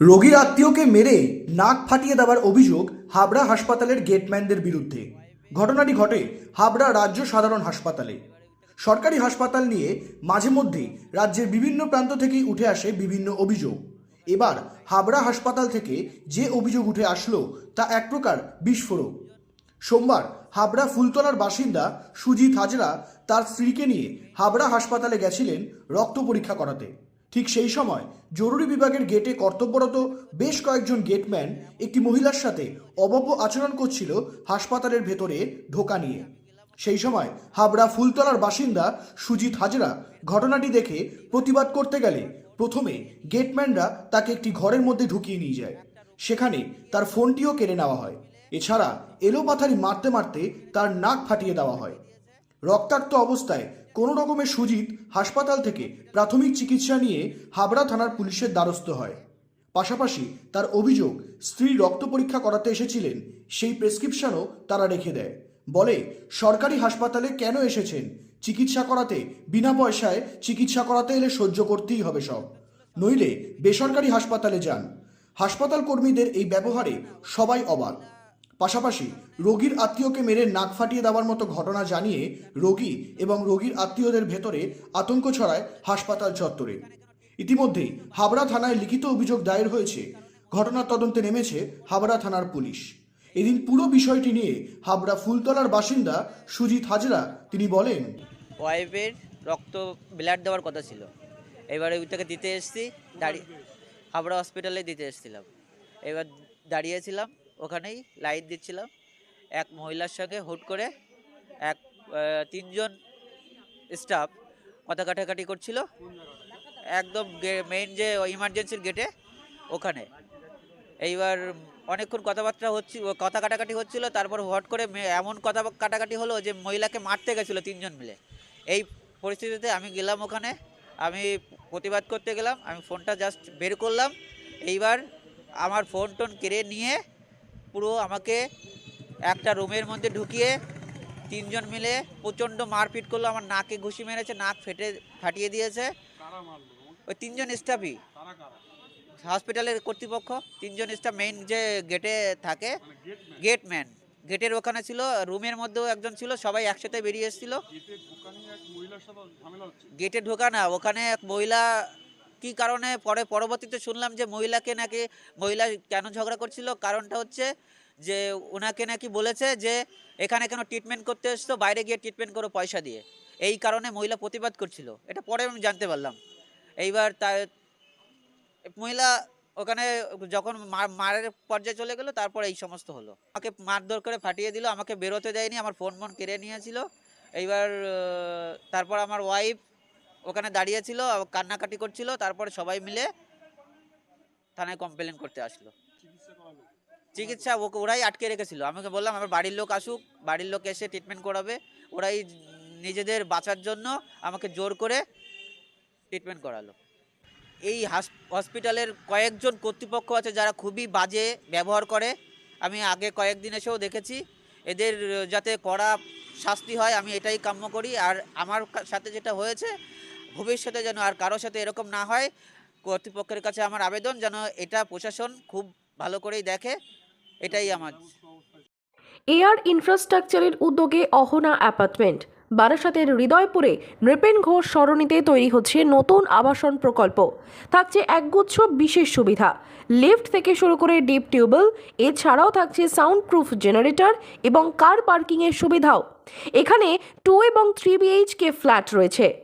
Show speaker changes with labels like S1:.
S1: রোগীর আত্মীয়কে মেরে নাক ফাটিয়ে দেওয়ার অভিযোগ হাবড়া হাসপাতালের গেটম্যানদের বিরুদ্ধে। ঘটনাটি ঘটে হাবড়া রাজ্য সাধারণ হাসপাতালে। সরকারি হাসপাতাল নিয়ে মাঝে মধ্যেই রাজ্যের বিভিন্ন প্রান্ত থেকেই উঠে আসে বিভিন্ন অভিযোগ। এবার হাবড়া হাসপাতাল থেকে যে অভিযোগ উঠে আসলো তা এক প্রকার বিস্ফোরক। সোমবার হাবড়া ফুলতলার বাসিন্দা সুজিত হাজরা তার স্ত্রীকে নিয়ে হাবড়া হাসপাতালে গেছিলেন রক্ত পরীক্ষা করাতে। ঠিক সেই সময় জরুরি বিভাগের গেটে কর্তব্যরত বেশ কয়েকজন গেটম্যান একটি মহিলার সাথে অবব্য আচরণ করছিল হাসপাতালের ভেতরে ঢোকা নিয়ে। সেই সময় হাবড়া ফুলতলার বাসিন্দা সুজিত হাজরা ঘটনাটি দেখে প্রতিবাদ করতে গেলে প্রথমে গেটম্যানরা তাকে একটি ঘরের মধ্যে ঢুকিয়ে নিয়ে যায়। সেখানে তার ফোনটিও কেড়ে নেওয়া হয়। এছাড়া এলোপাথারি মারতে মারতে তার নাক ফাটিয়ে দেওয়া হয়। রক্তাক্ত অবস্থায় কোনো রকমের সুজিত হাসপাতাল থেকে প্রাথমিক চিকিৎসা নিয়ে হাবড়া থানার পুলিশের দ্বারস্থ হয়। পাশাপাশি তার অভিযোগ, স্ত্রী রক্ত পরীক্ষা করাতে এসেছিলেন, সেই প্রেসক্রিপশনও তারা রেখে দেয়। বলে, সরকারি হাসপাতালে কেন এসেছেন? চিকিৎসা করাতে, বিনা পয়সায় চিকিৎসা করাতে এলে সহ্য করতেই হবে সব। নইলে বেসরকারি হাসপাতালে যান। হাসপাতাল কর্মীদের এই ব্যবহারে সবাই অবাক। পাশাপাশি রোগীর আত্মীয়কে মেরে নাক ফাটিয়ে দেওয়ার মতো ঘটনা জানিয়ে রোগী এবং রোগীর আত্মীয়দের ভেতরে আতঙ্ক ছড়ায় হাসপাতাল চত্বরে। ইতিমধ্যেই হাবড়া থানায় লিখিত অভিযোগ দায়ের হয়েছে। ঘটনার তদন্তে নেমেছে হাবড়া থানার পুলিশ। এদিন পুরো বিষয়টি নিয়ে হাবড়া ফুলতলার বাসিন্দা সুজিত হাজরা তিনি বলেন,
S2: ওয়াইফের রক্ত ব্লাড দেওয়ার কথা ছিল। এবারে ওইটাকে দিতে এসেছি, দাঁড়িয়ে হাবড়া হসপিটালে দিতে এসেছিলাম। এবার দাঁড়িয়েছিলাম ওখানেই লাইট দিচ্ছিলাম। এক মহিলার সঙ্গে হুট করে এক তিনজন স্টাফ কথা কাটাকাটি করছিল। একদম মেইন যে ইমার্জেন্সির গেটে ওখানে। এইবার অনেকক্ষণ কথাবার্তা হচ্ছিল কথা কাটাকাটি হচ্ছিল, তারপর হট করে এমন কথা কাটাকাটি হলো যে মহিলাকে মারতে গেছিল তিনজন মিলে। এই পরিস্থিতিতে আমি গেলাম ওখানে, আমি প্রতিবাদ করতে গেলাম, আমি ফোনটা জাস্ট বের করলাম। এইবার আমার ফোন টোন কেড়ে নিয়ে পুরো আমাকে একটা রুমের মধ্যে ঢুকিয়ে তিনজন মিলে প্রচণ্ড মারপিট করল। আমার নাকে ঘুষি মেরেছে নাক ফেটে ফাটিয়ে দিয়েছে। ওই তিনজন স্টাফই। হসপিটালের কর্তৃপক্ষ। তিনজন স্টাফ মেইন যে গেটে থাকে গেটম্যান গেটের ওখানে ছিল রুমের মধ্যেও একজন ছিল সবাই একসাথে বেরিয়ে এসেছিল। গেটে ঢোকা না ওখানে এক মহিলা কি কারণে পরে পরবর্তীতে শুনলাম যে মহিলাকে নাকি মহিলা কেন ঝগড়া করছিল? কারণটা হচ্ছে যে ওনাকে নাকি বলেছে যে এখানে কেন ট্রিটমেন্ট করতে এসছো, বাইরে গিয়ে ট্রিটমেন্ট করো পয়সা দিয়ে। এই কারণে মহিলা প্রতিবাদ করছিল। এটা পরে আমি জানতে পারলাম। এইবার তা মহিলা ওখানে যখন মারের পর্যায়ে চলে গেলো, তারপর এই সমস্ত হলো। আমাকে মারধর করে ফাটিয়ে দিল, আমাকে বেরোতে দেয়নি, আমার ফোন ফোন কেড়ে নিয়েছিল। এইবার তারপর আমার ওয়াইফ ওখানে দাঁড়িয়েছিল, কান্নাকাটি করছিল, তারপরে সবাই মিলে থানায় কমপ্লেন করতে আসলো। চিকিৎসা ওরাই আটকে রেখেছিল। আমাকে বললাম, আমার বাড়ির লোক আসুক, বাড়ির লোক এসে ট্রিটমেন্ট করাবে। ওরাই নিজেদের বাঁচার জন্য আমাকে জোর করে ট্রিটমেন্ট করালো। এই হাস- হসপিটালের কয়েকজন কর্তৃপক্ষ আছে যারা খুবই বাজে ব্যবহার করে। আমি আগে কয়েকদিন এসেও দেখেছি। এদের যাতে কড়া শাস্তি হয়, আমি এটাই কাম্য করি। আর আমার সাথে যেটা হয়েছে ভবিষ্যতে যেন আর কারোর সাথে এরকম না হয়। কর্তৃপক্ষের কাছে আমার আবেদন যেন এটা প্রশাসন খুব ভালো করেই দেখে। এটাই আমার।
S3: এয়ার ইনফ্রাস্ট্রাকচারের উদ্যোগে অহনা অ্যাপার্টমেন্ট। বারাসাতের হৃদয়পুরে নৃপেন ঘোষ সরণিতে তৈরি হচ্ছে নতুন আবাসন প্রকল্প। থাকছে একগুচ্ছ বিশেষ সুবিধা। লিফট থেকে শুরু করে ডিপ টিউবওয়েল, এছাড়াও থাকছে সাউন্ড প্রুফ জেনারেটর এবং কার পার্কিংয়ের সুবিধাও। এখানে টু এবং থ্রি বিএইচকে ফ্ল্যাট রয়েছে।